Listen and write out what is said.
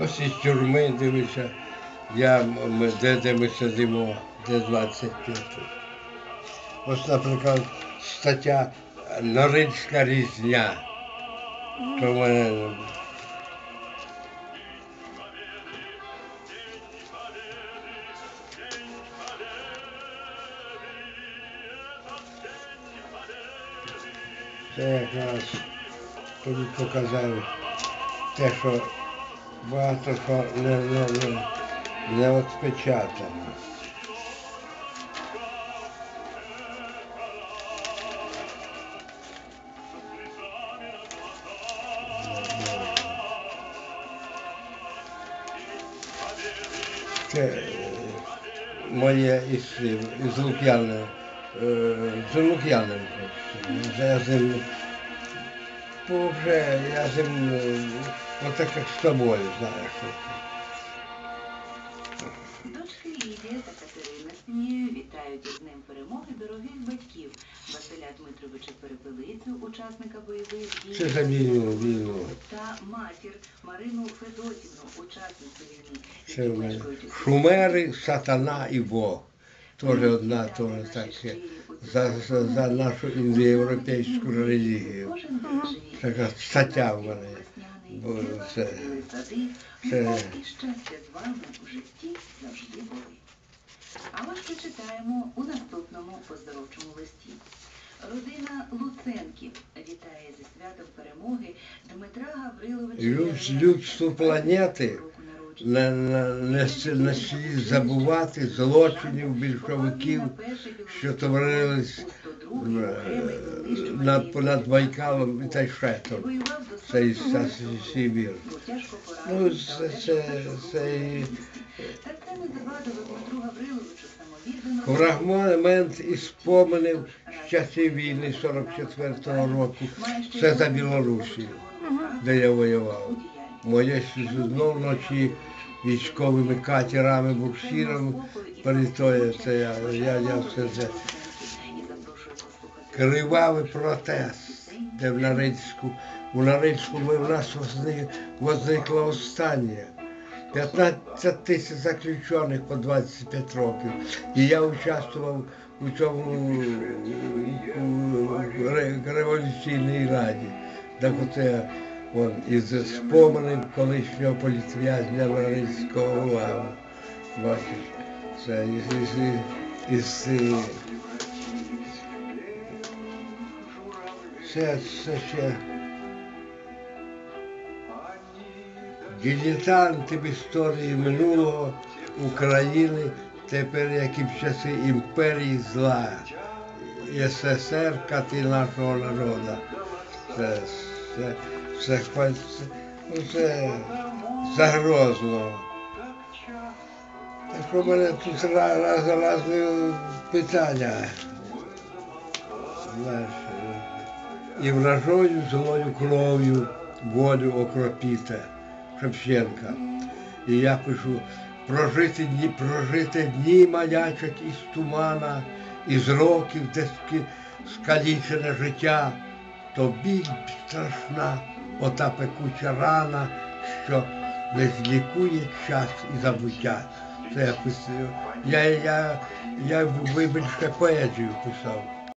Ось із тюрми дивися, я, де, де ми сидимо, де 25. Ось, наприклад, стаття Норильська різня. То мене Це якраз тобі показав те, що багато що не, не, не, не отпечатано. Це е, моє із, із Лук'яна, е, з Лук'яном. Я з ним, ну, вже я з ним, е, отак як з тобою, знаєш. Дочки Лідія та Катерина з вітають із Днем перемоги дорогих батьків Василя Дмитровича Перепелицю, учасника бойових дій, Це за війну, війну. та матір Марину Федотівну, учасницю війни, Це в мене Шумери, сатана і Бог. Теж одна, теж таке. За, за, за нашу індоєвропейську релігію. Така стаття в мене. Бо зірвав це- і щастя з вами у житті завжди були. А ось прочитаємо у наступному поздоровчому листі. Родина Луценків вітає зі святом перемоги Дмитра Гавриловича. Люд- Яремчука, планети. Не, не, не, слід забувати злочинів більшовиків, що творились над, понад Байкалом і Тайшетом. Цей Сибір. Ну, це, це, це і Та це фрагмент із споменів з часів війни 44-го року. Це за Білорусію, де я воював. Моє судно вночі військовими катерами, буксирами перетоє, це я, я, я все це. Кривавий протест, де в Нарицьку, у Нарицьку в нас возник, возникло останнє. 15 тисяч заключених по 25 років. І я участвував у цьому революційній раді. Так от я вон, із споменів колишнього політв'язня Нарицького лаву. Бачиш, це із, із, із, із це, це ще дилетанти в історії минулого України, тепер як і в часи імперії зла. СССР кати нашого народу. Це, це, це, це, ну, це загрозно. Так що мене тут раз, раз, раз питання. Знаєш, і вражою злою кров'ю волю окропіте Шевченка. І я пишу, прожити дні, прожити дні маячать із тумана, із років дески скалічене життя, то біль страшна, ота пекуча рана, що не злікує час і забуття. Це я писав. Я, я, я вибачте поезію писав.